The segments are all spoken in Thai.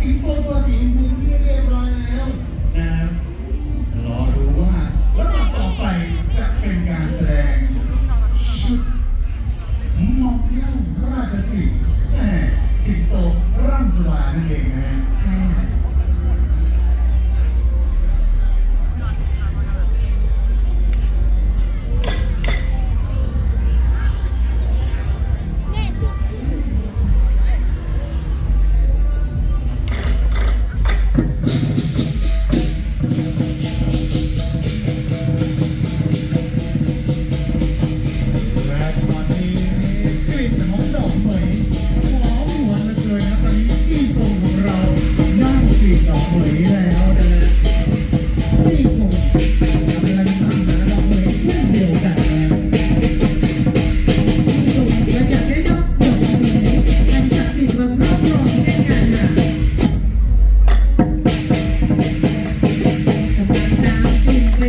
assim, ponto assim.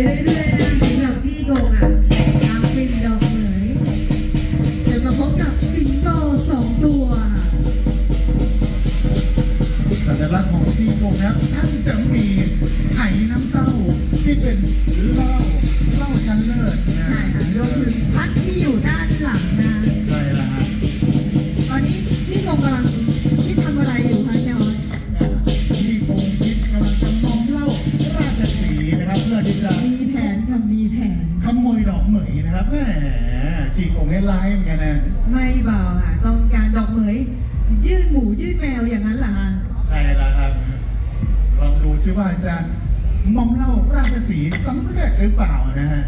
it is. แผนขโมยดอกเหมยนะครับแหมจีบองค์ให้ร้ายเหมือนกันนะไม่เบาค่ะต้องการดอกเหมยยื่นหมูยื่นแมวอย่างนั้นเหรอคะใช่แล้วครับลองดูซิว่าจะมอมเหล่าราชสีสำเร็จหรือเปล่านะฮะ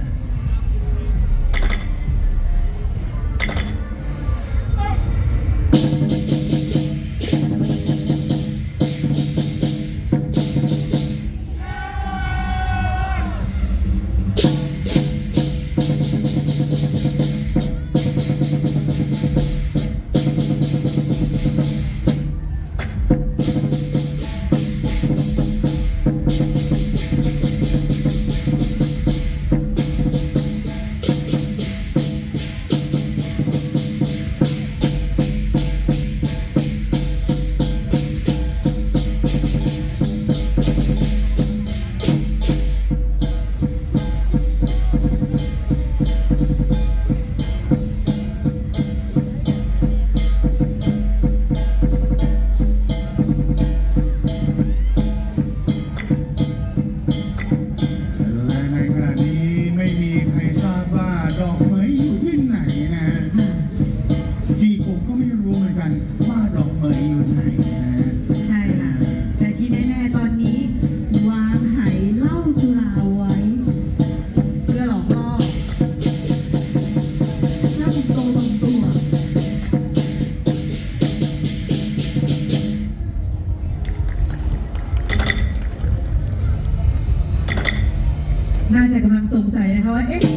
Hey.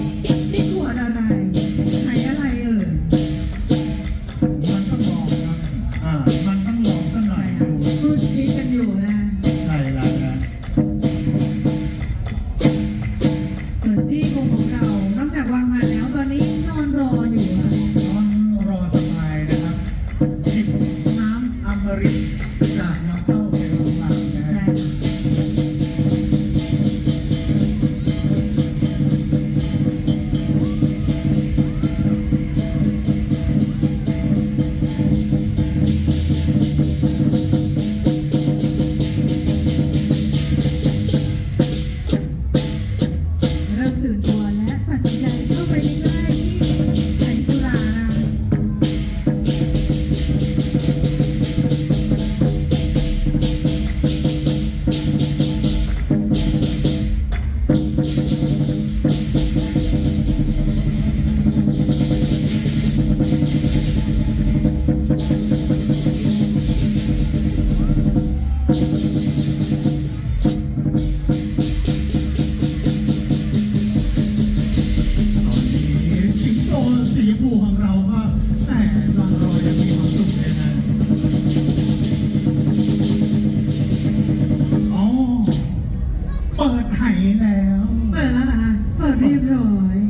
รียบร้อย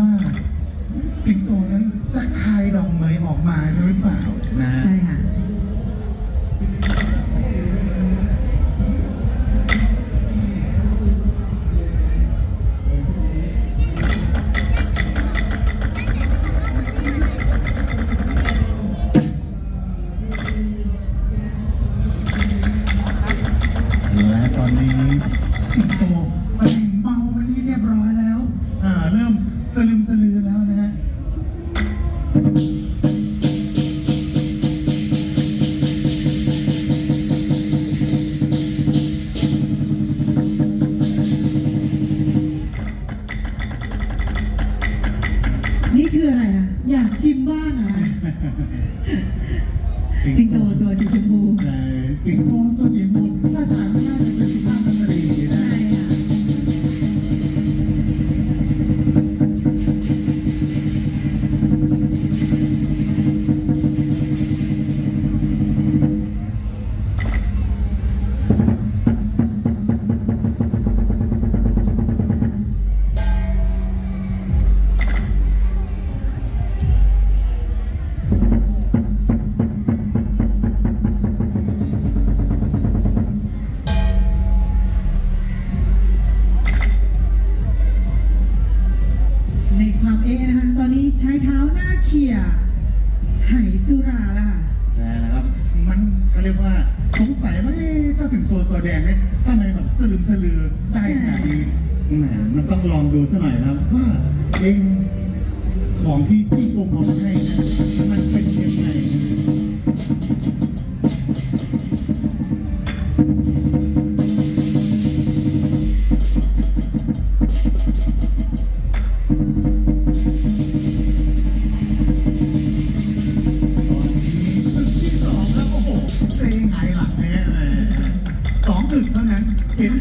ว่า สิงโตนั้นจะคายดอกเหมยออกมาหรือเปล่านะ ใช่ค่ะและ สัยว่าเอ๊ะเจ้าสิงโตตัวแดงเนี่ยทำไมแบบสลึมสลือได้ขนาดนี้แหมมันต้องลองดูสักหน่อยครับว่าเอ๊ะของที่จี้กงเขามาให้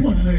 ห็นผลเลย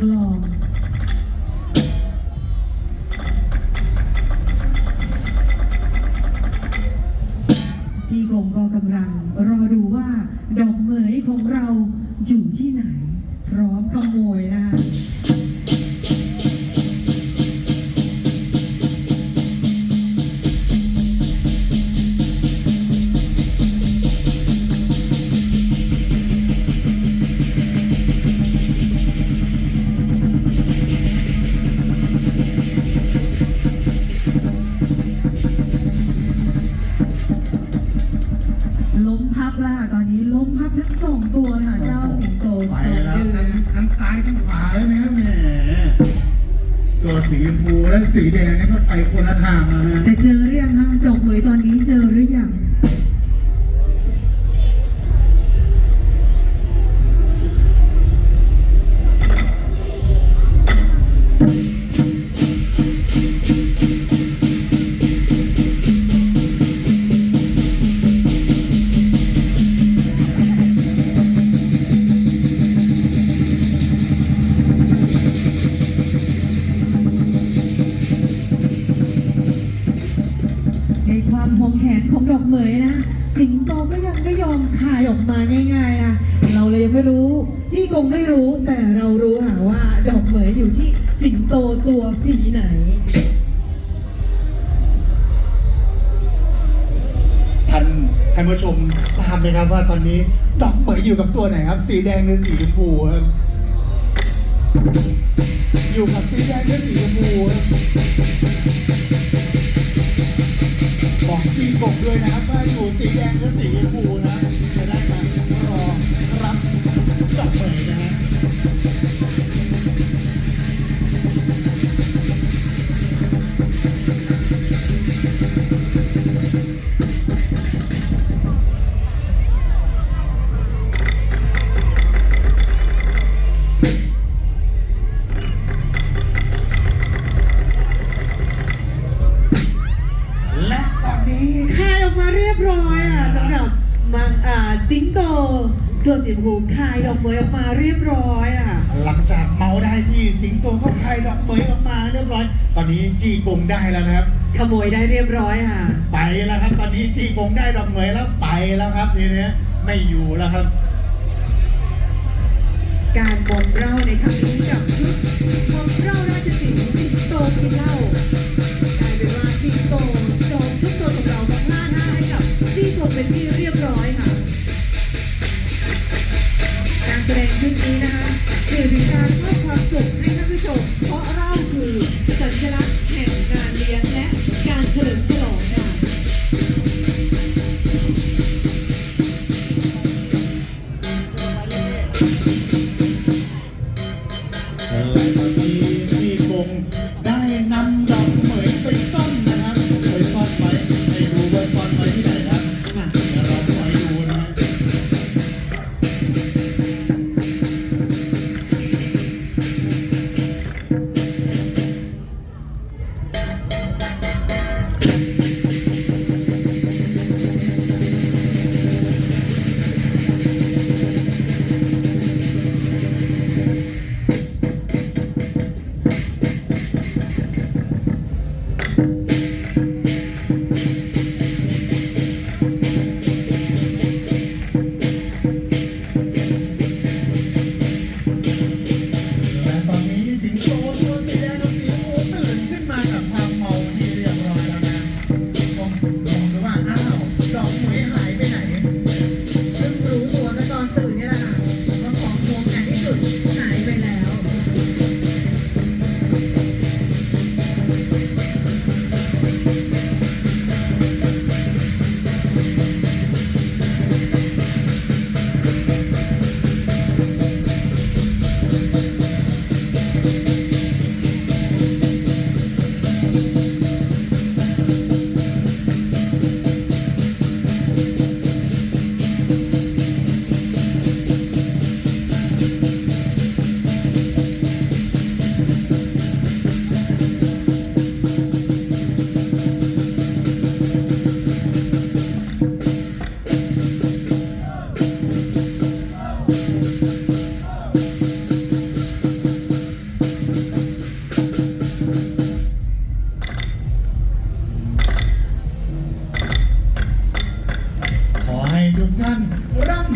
อ คนละทางแล้วนะแต่ เหมยนะ สิงโตก็ยังไม่ยอมคายออกมาง่ายๆอะ เราเลยยังไม่รู้จี้กงไม่รู้แต่เรารู้ค่ะว่า ดอกเหมยอยู่ที่สิงโตตัวสีไหนท่านท่านผู้ชมทราบไหมครับว่าตอนนี้ดอกเหมยอยู่กับตัวไหนครับ สีแดงหรือสีชมพูครับ อยู่กับสีแดงและสีชมพูบอกจีนบอกด้วยนะครับว่าอยู่สีแดงและสีชมพูนะจะได้มารอรับดอกเหม เรียบร้อยอะ หลังจากเมาได้ที่สิงโตก็คายดอกเหมยออกมาเรียบร้อย ตอนนี้จีกงได้แล้วนะครับ ขโมยได้เรียบร้อยค่ะ ไปแล้วครับ ตอนนี้จีกงได้ดอกเหมยแล้วไปแล้วครับทีเนี้ยไม่อยู่แล้วครับ การบนเหล้าในครั้งนี้กับชุดบนเหล้าราชสีห์สิงโตกินเหล้ากลายเป็นว่าสิงโตจอมทุกตัวของเรามาพลาดท่าให้กับที่โตเป็นที่เรียบ แสดงชุดนี้นะคะสื่อถึงการมอบความสุขให้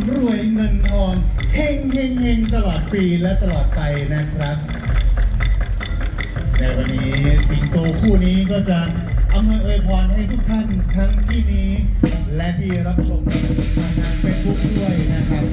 ำรวยเงินทองเฮงเฮงเฮงตลอดปีและตลอดไปนะครับในวันนี้สิงโตคู่นี้ก็จะอำนวยอวยพรให้ทุกท่านทั้งที่นี้ และที่รับชมทางเฟซบุ๊กด้วยนะครับ